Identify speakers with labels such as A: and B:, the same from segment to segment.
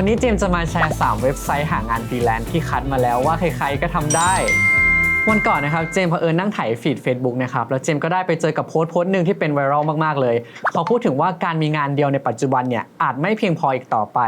A: วันนี้เจมส์จะมาแชร์ 3 เว็บไซต์หางานฟรีแลนซ์ที่คัดมาแล้วว่าใครๆก็ทำได้ วันก่อนนะครับเจมส์เผอิญนั่งถ่ายฟีด Facebook นะครับแล้วเจมส์ก็ได้ไปเจอกับโพสต์โพสต์หนึ่งที่เป็นไวรัลมากๆเลยเขาพูดถึงว่าการมีงานเดียวในปัจจุบันเนี่ยอาจไม่เพียงพออีกต่อไป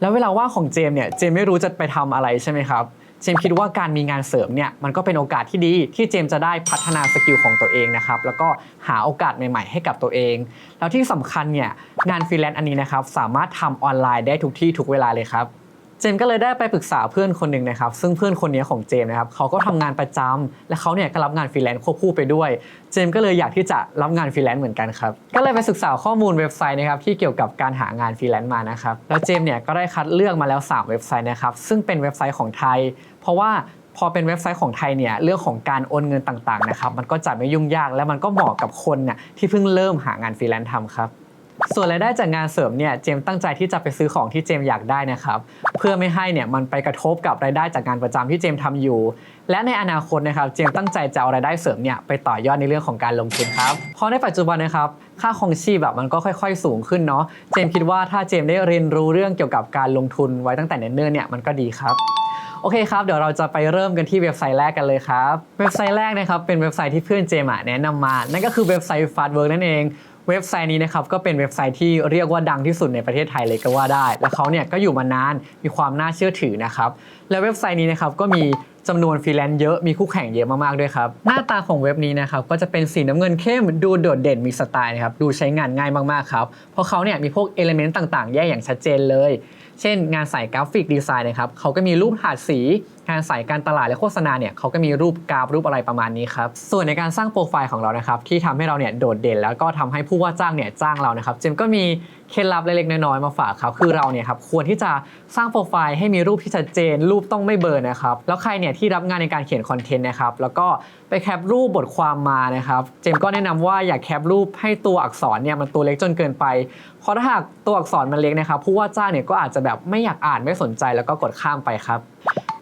A: แล้วเวลาว่างของเจมส์เนี่ยเจมส์ไม่รู้จะไปทำอะไรใช่ไหมครับ เจมคิดว่าการมีงานเสริมเนี่ยมันก็เป็นโอกาสที่ดีที่เจมจะได้พัฒนาสกิลของตัวเองนะครับแล้วก็หาโอกาสใหม่ๆ ให้กับตัวเอง แล้วที่สำคัญเนี่ยงานฟรีแลนซ์อันนี้นะครับสามารถทำออนไลน์ได้ทุกที่ทุกเวลาเลยครับ เจมส์ก็เลยได้ไปปรึกษาเพื่อนคนหนึ่งนะครับ ซึ่งเพื่อนคนนี้ของเจมส์นะครับเขาก็ทำงานประจำและเขาเนี่ยก็รับงานฟรีแลนซ์ควบคู่ไปด้วย เจมส์ก็เลยอยากที่จะรับงานฟรีแลนซ์เหมือนกันครับ ก็เลยไปศึกษาข้อมูลเว็บไซต์นะครับที่เกี่ยวกับการหางานฟรีแลนซ์มานะครับ แล้วเจมส์เนี่ยก็ได้คัดเลือกมาแล้ว 3 เว็บไซต์นะครับ ซึ่งเป็นเว็บไซต์ของไทย เพราะว่าพอเป็นเว็บไซต์ของไทยเนี่ยเรื่องของการโอนเงินต่างๆนะครับมันก็จะไม่ยุ่งยากและมันก็เหมาะกับคนเนี่ยที่เพิ่งเริ่มหางานฟรีแลนซ์ทำครับ ส่วนรายได้จากงานเสริมเนี่ยเจมตั้งใจที่จะไปซื้อของที่เจมอยากได้นะครับเพื่อไม่ให้เนี่ยมันไปกระทบกับรายได้จากงานประจำที่เจมส์ทำอยู่ และในอนาคตนะครับเจมตั้งใจจะเอารายได้เสริมเนี่ยไปต่อยอดในเรื่องของการลงทุนครับเพราะในปัจจุบันนะครับค่าครองชีพแบบมันก็ค่อย ๆ สูงขึ้นเนาะเจมคิดว่าถ้าเจมได้เรียนรู้เรื่องเกี่ยวกับการลงทุนไว้ตั้งแต่เนิ่นๆเนี่ยมันก็ดีครับโอเคครับ เดี๋ยวเราจะไปเริ่มกันที่เว็บไซต์แรกกันเลยครับ เว็บไซต์แรกนะครับเป็นเว็บไซต์ที่เพื่อนเจมแนะนำมา นั่นก็คือเว็บไซต์ Fastwork นั่นเอง เว็บไซต์นี้นะครับก็เป็นเว็บไซต์ที่เรียกว่าดังที่สุดในประเทศไทยเลยก็ว่าได้ และเขาเนี่ยก็อยู่มานานมีความน่าเชื่อถือนะครับและเว็บไซต์นี้นะครับก็มีจำนวนฟรีแลนซ์เยอะมีคู่แข่งเยอะมากๆด้วยครับ หน้าตาของเว็บนี้นะครับก็จะเป็นสีน้ำเงินเข้มดูโดดเด่นมีสไตล์นะครับดูใช้งานง่ายมากๆครับ เพราะเขาเนี่ยมีพวกเอลิเมนต์ต่างๆ แยกอย่างชัดเจนเลย เช่น งานสายกราฟิกดีไซน์นะครับเขาก็มีรูปถาดสี งานสายการตลาดและโฆษณาเนี่ยเขาก็มีรูปกราฟรูปอะไรประมาณนี้ครับส่วนในการสร้างโปรไฟล์ของเรานะครับที่ทำให้เราเนี่ยโดดเด่น แล้วก็ทำให้ผู้ว่าจ้างเนี่ยจ้างเรานะครับเจมส์ก็มีเคล็ดลับเล็กๆน้อยๆมาฝากครับคือเราเนี่ยครับควรที่จะสร้างโปรไฟล์ให้มีรูปที่ชัดเจน รูปต้องไม่เบลอนะครับแล้วใครเนี่ยที่รับงานในการเขียนคอนเทนต์นะครับแล้วก็ไปแคปรูปบทความมานะครับเจมส์ก็แนะนำว่าอย่าแคปรูปให้ตัวอักษรเนี่ยมันตัวเล็กจนเกินไปเพราะถ้าหากตัวอักษรมันเล็กนะครับผู้ว่าจ้างเนี่ยก็อาจจะแบบไม่อยากอ่านไม่สนใจแล้วก็กดข้ามไปครับ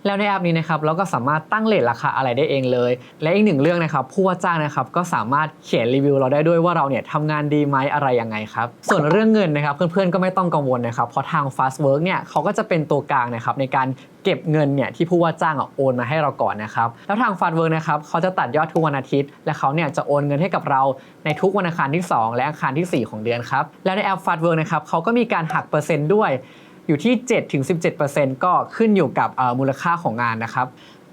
A: แล้วในแอปนี้นะครับเราก็สามารถตั้งเลทราคาอะไรได้เองเลย และอีกหนึ่งเรื่องนะครับผู้ว่าจ้างนะครับก็สามารถเขียนรีวิวเราได้ด้วยว่าเราเนี่ยทำงานดีไหมอะไรยังไงครับส่วนเรื่องเงินนะครับเพื่อนๆก็ไม่ต้องกังวลนะครับเพราะทาง Fast Work เนี่ยเขาก็จะเป็นตัวกลางนะครับในการเก็บเงินเนี่ยที่ผู้ว่าจ้างอะโอนมาให้เราก่อนนะครับแล้วทาง Fast Work นะครับเขาจะตัดยอดทุกวันอาทิตย์ และเขาเนี่ยจะโอนเงินให้กับเราในทุกวันอังคารที่ 2 และอังคารทีสี่4 ของเดือนครับแล้วในแอป Fast Work นะครับเขาก็มีการหักเปอร์เซ็นต์ด้วย อยู่ที่ 7-17%ก็ขึ้นอยู่กับมูลค่าของงานนะครับ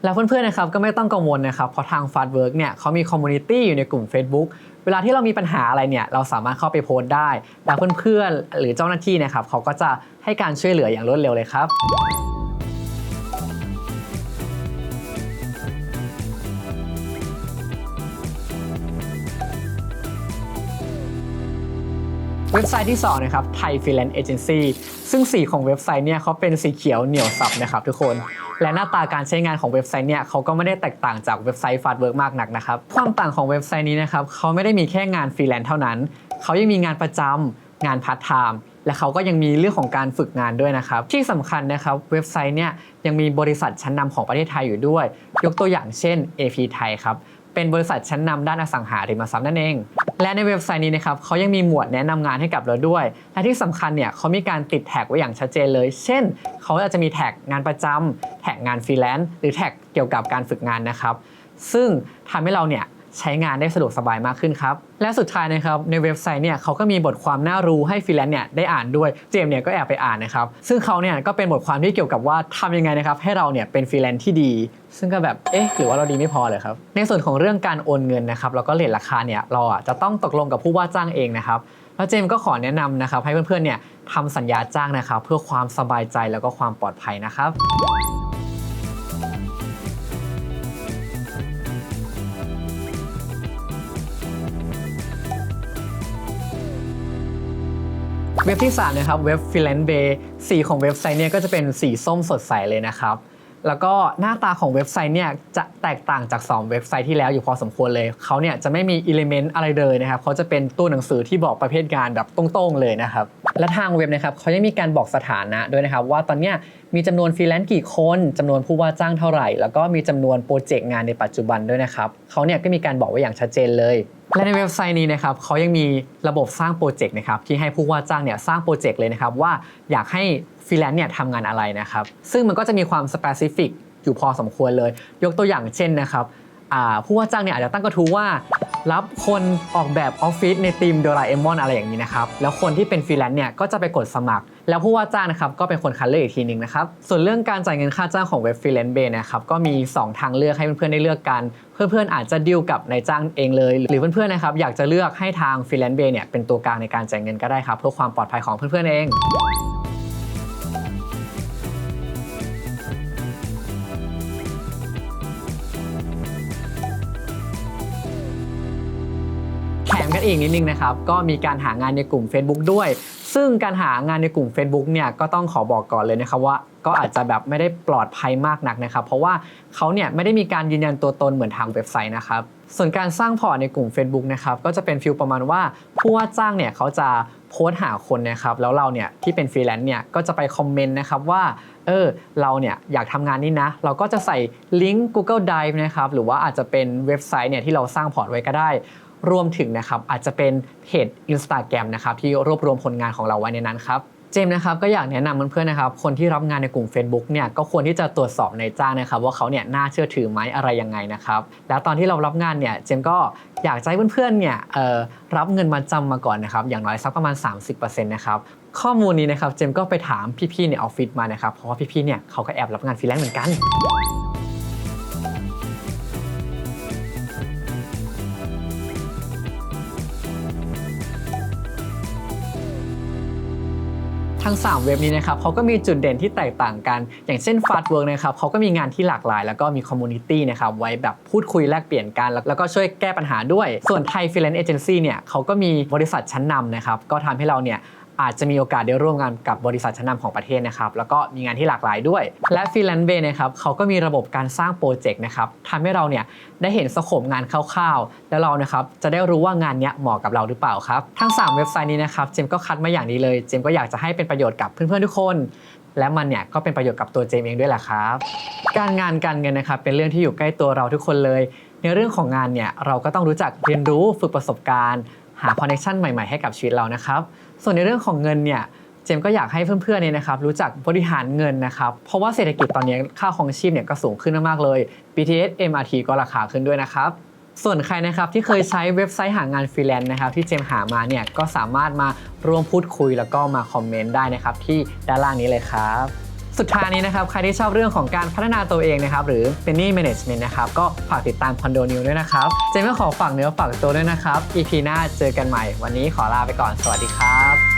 A: แล้วเพื่อนๆนะครับก็ไม่ต้องกังวลนะครับเพราะทาง f a s t Work เนี่ยเขามีคอมมูนิตี้อยู่ในกลุ่ม Facebook เวลาที่เรามีปัญหาอะไรเนี่ยเราสามารถเข้าไปโพสต์ได้ แล้วเพื่อนๆหรือเจ้าหน้าที่นะครับเขาก็จะให้การช่วยเหลืออย่างรวดเร็วเลยครับ เว็บไซต์ที่2นะครับ Thai Freelance Agency ซึ่งสีของเว็บไซต์เนี่ยเขาเป็นสีเขียวเหนียวสับนะครับทุกคน และหน้าตาการใช้งานของเว็บไซต์เนี่ยเขาก็ไม่ได้แตกต่างจากเว็บไซต์ Fast Work มากนักนะครับความต่างของเว็บไซต์นี้นะครับเขาไม่ได้มีแค่งานฟรีแลนซ์เท่านั้นเขายังมีงานประจำงานพาร์ทไทม์และเขาก็ยังมีเรื่องของการฝึกงานด้วยนะครับ ที่สำคัญนะครับเว็บไซต์เนี่ยยังมีบริษัทชั้นนำของประเทศไทยอยู่ด้วย ยกตัวอย่างเช่น AP ไทยครับ เป็นบริษัทชั้นนำด้านอสังหาริมทรัพย์นั่นเอง และในเว็บไซต์นี้นะครับเขายังมีหมวดแนะนำงานให้กับเราด้วย และที่สำคัญเนี่ยเขามีการติดแท็กไว้อย่างชัดเจนเลย เช่น เขาอาจจะมีแท็กงานประจำแท็กงานฟรีแลนซ์หรือแท็กเกี่ยวกับการฝึกงานนะครับซึ่งทำให้เราเนี่ย ใช้งานได้สะดวกสบายมากขึ้นครับ และสุดท้ายนะครับในเว็บไซต์เนี่ยเขาก็มีบทความน่ารู้ให้ฟรีแลนซ์เนี่ยได้อ่านด้วยเจมเนี่ยก็แอบไปอ่านนะครับซึ่งเขาเนี่ยก็เป็นบทความที่เกี่ยวกับว่าทำยังไงนะครับให้เราเนี่ยเป็นฟรีแลนซ์ที่ดี ซึ่งก็แบบเอ๊ะหรือว่าเราดีไม่พอเลยครับในส่วนของเรื่องการโอนเงินนะครับแล้วก็เลทราคาเนี่ยเราอะจะต้องตกลงกับผู้ว่าจ้างเองนะครับแล้วเจมก็ขอแนะนำนะครับให้เพื่อนๆเนี่ยทำสัญญาจ้างนะครับเพื่อความสบายใจแล้วก็ความปลอดภัยนะครับ เว็บที่3นะครับเว็บ f r e e l a n c e Bay สีของเว็บไซต์เนี่ยก็จะเป็นสีส้มสดใสเลยนะครับแล้วก็หน้าตาของเว็บไซต์เนี่ยจะแตกต่างจาก 2 เว็บไซต์ที่แล้วอยู่พอสมควรเลยเขาเนี่ยจะไม่มีอิเลเมนต์อะไรเลยนะครับเขาจะเป็นตัวหนังสือที่บอกประเภทงานแบบตรงๆเลยนะครับและทางเว็บนะครับเขายังมีการบอกสถานะด้วยนะครับ ว่าตอนเนี้ยมีจำนวนฟรีแลนซ์กี่คนจำนวนผู้ว่าจ้างเท่าไหร่ แล้วก็มีจำนวนโปรเจกต์งานในปัจจุบันด้วยนะครับเขาเนี่ยก็มีการบอกไว้อย่างชัดเจนเลย และในเว็บไซต์นี้นะครับเขายังมีระบบสร้างโปรเจกต์นะครับที่ให้ผู้ว่าจ้างเนี่ยสร้างโปรเจกต์เลยนะครับว่าอยากให้ฟรีแลนซ์เนี่ยทำงานอะไรนะครับซึ่งมันก็จะมีความสเปซิฟิกอยู่พอสมควรเลย ยกตัวอย่างเช่นนะครับ ผู้ว่าจ้างเนี่ยอาจจะตั้งกระทู้ว่ารับคนออกแบบออฟฟิศในทีมโดราเอมอนอะไรอย่างนี้นะครับแล้วคนที่เป็นฟรีแลนซ์เนี่ยก็จะไปกดสมัคร แล้วผู้ว่าจ้างนะครับก็เป็นคนคัดเลือกอีกทีหนึ่งนะครับส่วนเรื่องการจ่ายเงินค่าจ้างของเว็บฟรีแลนซ์เบย์นะครับก็มี 2 ทางเลือกให้เพื่อนๆได้เลือกกัน เพื่อนๆอาจจะดีลกับนายจ้างเองเลย หรือเพื่อนๆนะครับอยากจะเลือกให้ทางฟรีแลนซ์เบย์เนี่ยเป็นตัวกลางในการจ่ายเงินก็ได้ครับเพื่อความปลอดภัยของเพื่อนๆเอง อีกนิดนึงนะครับก็มีการหางานในกลุ่ม Facebook ด้วย ซึ่งการหางานในกลุ่ม Facebook เนี่ยก็ต้องขอบอกก่อนเลยนะครับว่าก็อาจจะแบบไม่ได้ปลอดภัยมากนักนะครับ เพราะว่าเขาเนี่ยไม่ได้มีการยืนยันตัวตนเหมือนทางเว็บไซต์นะครับ ส่วนการสร้างพอร์ตในกลุ่ม Facebook นะครับก็จะเป็นฟิลประมาณว่าผู้ว่าจ้างเนี่ยเขาจะโพสต์หาคนนะครับแล้วเราเนี่ยที่เป็นฟรีแลนซ์เนี่ยก็จะไปคอมเมนต์นะครับว่าเออเราเนี่ยอยากทำงานนี้นะ เราก็จะใส่ลิงก์ Google Drive นะครับหรือว่าอาจจะเป็นเว็บไซต์เนี่ยที่เราสร้างพอร์ตไว้ก็ได้ รวมถึงนะครับอาจจะเป็นเพจ Instagram นะครับที่รวบรวมผลงานของเราไว้ในนั้นครับเจมส์นะครับก็อยากแนะนำเพื่อนๆนะครับ คนที่รับงานในกลุ่ม Facebook เนี่ยก็ควรที่จะตรวจสอบในจ้างนะครับ ว่าเขาเนี่ยน่าเชื่อถือไหมอะไรยังไงนะครับ แล้วตอนที่เรารับงานเนี่ยเจมส์ก็อยากให้เพื่อนๆเนี่ยรับเงินมาจำมาก่อนนะครับ อย่างน้อยสักประมาณ 30%นะครับข้อมูลนี้นะครับเจมส์ก็ไปถามพี่ๆในออฟฟิศมานะครับเพราะว่าพี่ๆเนี่ยเขาก็แอบรับงานฟรีแลนซ์เหมือนกัน ทั้ง 3 เว็บนี้นะครับเขาก็มีจุดเด่นที่แตกต่างกัน อย่างเช่น Fast Work นะครับเขาก็มีงานที่หลากหลาย แล้วก็มีคอมมูนิตี้นะครับไว้แบบพูดคุยแลกเปลี่ยนกัน แล้วก็ช่วยแก้ปัญหาด้วย ส่วนไทย Freelance Agency เนี่ยเขาก็มีบริษัทชั้นนำนะครับก็ทำให้เราเนี่ย อาจจะมีโอกาสได้ร่วมงานกับบริษัทชั้นนำของประเทศนะครับ แล้วก็มีงานที่หลากหลายด้วย และ Freelance Bay นะครับเขาก็มีระบบการสร้างโปรเจกต์นะครับทำให้เราเนี่ยได้เห็นสโคปงานคร่าวๆ แล้วเรานะครับจะได้รู้ว่างานนี้เหมาะกับเราหรือเปล่าครับ ทั้ง 3 เว็บไซต์นี้นะครับเจมก็คัดมาอย่างดีเลย เจมก็อยากจะให้เป็นประโยชน์กับเพื่อนๆทุกคน และมันเนี่ยก็เป็นประโยชน์กับตัวเจมเองด้วยแหละครับ การงานการเงินนะครับเป็นเรื่องที่อยู่ใกล้ตัวเราทุกคนเลย ในเรื่องของงานเนี่ยเราก็ต้องรู้จักเรียนรู้ฝึกประสบการณ์ หาคอนเนคชันใหม่ ๆให้กับชีวิตเรานะครับ ส่วนในเรื่องของเงินเนี่ยเจมก็อยากให้เพื่อนๆเนี่ยนะครับรู้จักบริหารเงินนะครับ เพราะว่าเศรษฐกิจตอนนี้ค่าของชีพเนี่ยก็สูงขึ้นมากๆเลย BTS MRT ก็ราคาขึ้นด้วยนะครับ ส่วนใครนะครับที่เคยใช้เว็บไซต์หางานฟรีแลนซ์นะครับที่เจมหามาเนี่ยก็สามารถมาร่วมพูดคุยแล้วก็มาคอมเมนต์ได้นะครับที่ด้านล่างนี้เลยครับ สุดท้ายนี้นะครับใครที่ชอบเรื่องของการพัฒนาตัวเองนะครับหรือ Penny Management นะครับก็ฝากติดตามคอนโดนิวด้วยนะครับเจมส์ขอฝากเนื้อฝากตัวด้วยนะครับ EP หน้าเจอกันใหม่ วันนี้ขอลาไปก่อนสวัสดีครับ